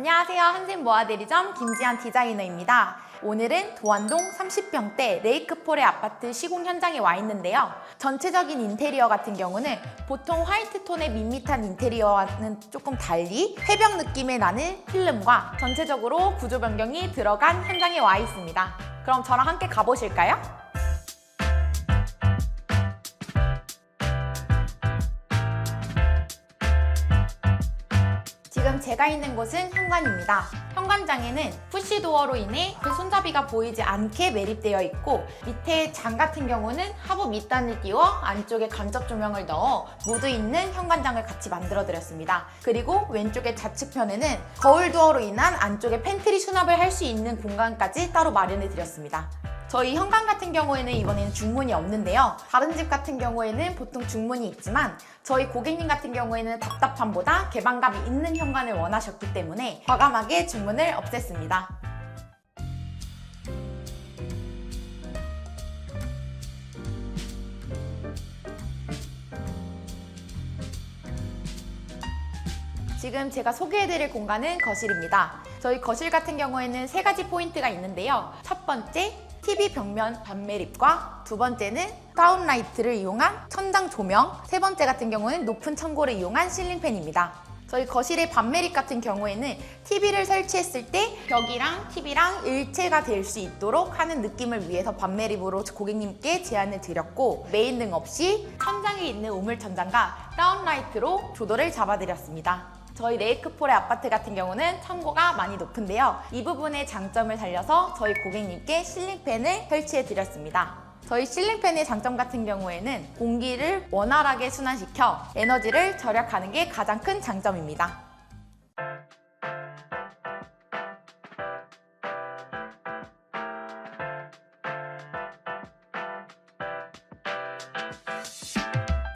안녕하세요. 한샘 모아대리점 김지한 디자이너입니다. 오늘은 도안동 30평대 레이크폴의 아파트 시공 현장에 와 있는데요. 전체적인 인테리어 같은 경우는 보통 화이트 톤의 밋밋한 인테리어와는 조금 달리 해벽 느낌의 나는 필름과 전체적으로 구조 변경이 들어간 현장에 와 있습니다. 그럼 저랑 함께 가보실까요? 지금 제가 있는 곳은 현관입니다. 현관장에는 푸시도어로 인해 그 손잡이가 보이지 않게 매립되어 있고 밑에 장 같은 경우는 하부 밑단을 띄워 안쪽에 간접 조명을 넣어 무드 있는 현관장을 같이 만들어 드렸습니다. 그리고 왼쪽의 좌측편에는 거울 도어로 인한 안쪽에 팬트리 수납을 할 수 있는 공간까지 따로 마련해 드렸습니다. 저희 현관 같은 경우에는 이번에는 중문이 없는데요. 다른 집 같은 경우에는 보통 중문이 있지만 저희 고객님 같은 경우에는 답답함보다 개방감이 있는 현관을 원하셨기 때문에 과감하게 중문을 없앴습니다. 지금 제가 소개해드릴 공간은 거실입니다. 저희 거실 같은 경우에는 세 가지 포인트가 있는데요. 첫 번째, TV 벽면 반매립과 두 번째는 다운라이트를 이용한 천장 조명, 세 번째 같은 경우는 높은 천고를 이용한 실링팬입니다. 저희 거실의 반매립 같은 경우에는 TV를 설치했을 때 벽이랑 TV랑 일체가 될 수 있도록 하는 느낌을 위해서 반매립으로 고객님께 제안을 드렸고 메인등 없이 천장에 있는 우물 천장과 다운라이트로 조도를 잡아드렸습니다. 저희 레이크폴의 아파트 같은 경우는 천고가 많이 높은데요. 이 부분의 장점을 살려서 저희 고객님께 실링팬을 설치해 드렸습니다. 저희 실링팬의 장점 같은 경우에는 공기를 원활하게 순환시켜 에너지를 절약하는 게 가장 큰 장점입니다.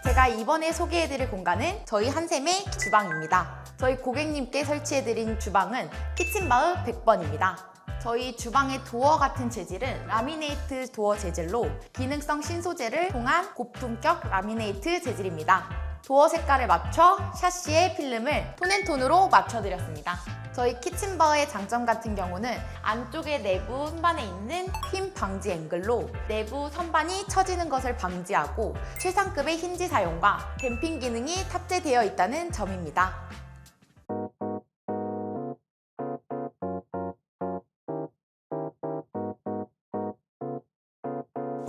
제가 이번에 소개해드릴 공간은 저희 한샘의 주방입니다. 저희 고객님께 설치해드린 주방은 키친바흐 100번입니다. 저희 주방의 도어 같은 재질은 라미네이트 도어 재질로 기능성 신소재를 통한 고품격 라미네이트 재질입니다. 도어 색깔을 맞춰 샤시의 필름을 톤앤톤으로 맞춰드렸습니다. 저희 키친바의 장점 같은 경우는 안쪽에 내부 선반에 있는 힘 방지 앵글로 내부 선반이 처지는 것을 방지하고 최상급의 힌지 사용과 댐핑 기능이 탑재되어 있다는 점입니다.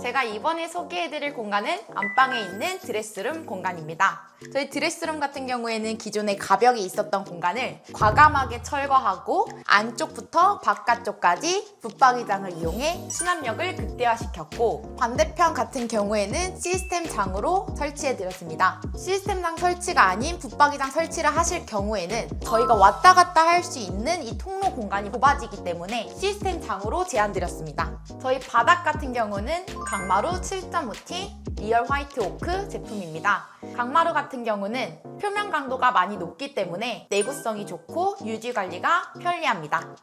제가 이번에 소개해드릴 공간은 안방에 있는 드레스룸 공간입니다. 저희 드레스룸 같은 경우에는 기존에 가벽이 있었던 공간을 과감하게 철거하고 안쪽부터 바깥쪽까지 붙박이장을 이용해 수납력을 극대화시켰고 반대편 같은 경우에는 시스템 장으로 설치해드렸습니다. 시스템장 설치가 아닌 붙박이장 설치를 하실 경우에는 저희가 왔다 갔다 할 수 있는 이 통로 공간이 좁아지기 때문에 시스템 장으로 제안드렸습니다. 저희 바닥 같은 경우는 강마루 7.5T 리얼 화이트 오크 제품입니다. 강마루 같은 경우는 표면 강도가 많이 높기 때문에 내구성이 좋고 유지 관리가 편리합니다.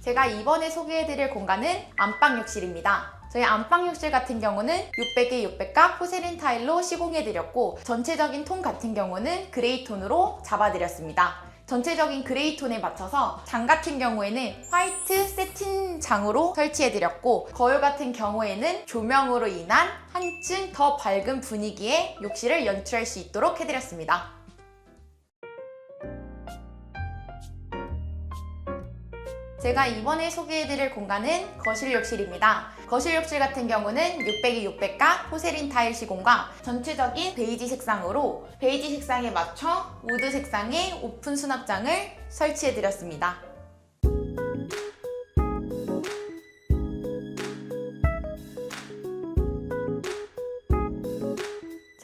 제가 이번에 소개해드릴 공간은 안방 욕실입니다. 저희 안방 욕실 같은 경우는 600에 600각 포세린 타일로 시공해드렸고 전체적인 톤 같은 경우는 그레이 톤으로 잡아드렸습니다. 전체적인 그레이 톤에 맞춰서 장 같은 경우에는 화이트 세틴 장으로 설치해드렸고 거울 같은 경우에는 조명으로 인한 한층 더 밝은 분위기의 욕실을 연출할 수 있도록 해드렸습니다. 제가 이번에 소개해드릴 공간은 거실 욕실입니다. 거실 욕실 같은 경우는 600에 600가 포세린 타일 시공과 전체적인 베이지 색상으로 베이지 색상에 맞춰 우드 색상의 오픈 수납장을 설치해드렸습니다.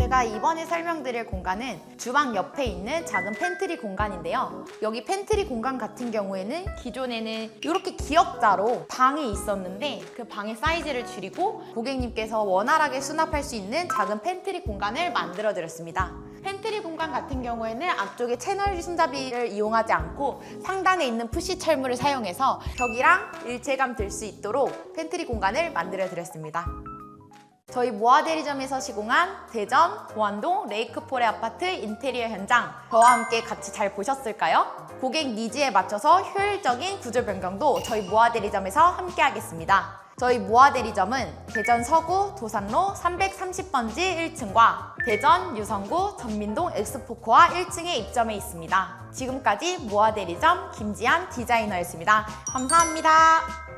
제가 이번에 설명드릴 공간은 주방 옆에 있는 작은 팬트리 공간인데요. 여기 팬트리 공간 같은 경우에는 기존에는 이렇게 기역자로 방이 있었는데 그 방의 사이즈를 줄이고 고객님께서 원활하게 수납할 수 있는 작은 팬트리 공간을 만들어 드렸습니다. 팬트리 공간 같은 경우에는 앞쪽에 채널 손잡이를 이용하지 않고 상단에 있는 푸시 철물을 사용해서 벽이랑 일체감 들 수 있도록 팬트리 공간을 만들어 드렸습니다. 저희 모아대리점에서 시공한 대전 보안동 레이크포레 아파트 인테리어 현장 저와 함께 같이 잘 보셨을까요? 고객 니즈에 맞춰서 효율적인 구조 변경도 저희 모아대리점에서 함께 하겠습니다. 저희 모아대리점은 대전 서구 도산로 330번지 1층과 대전 유성구 전민동 엑스포코아 1층에 입점해 있습니다. 지금까지 모아대리점 김지한 디자이너였습니다. 감사합니다.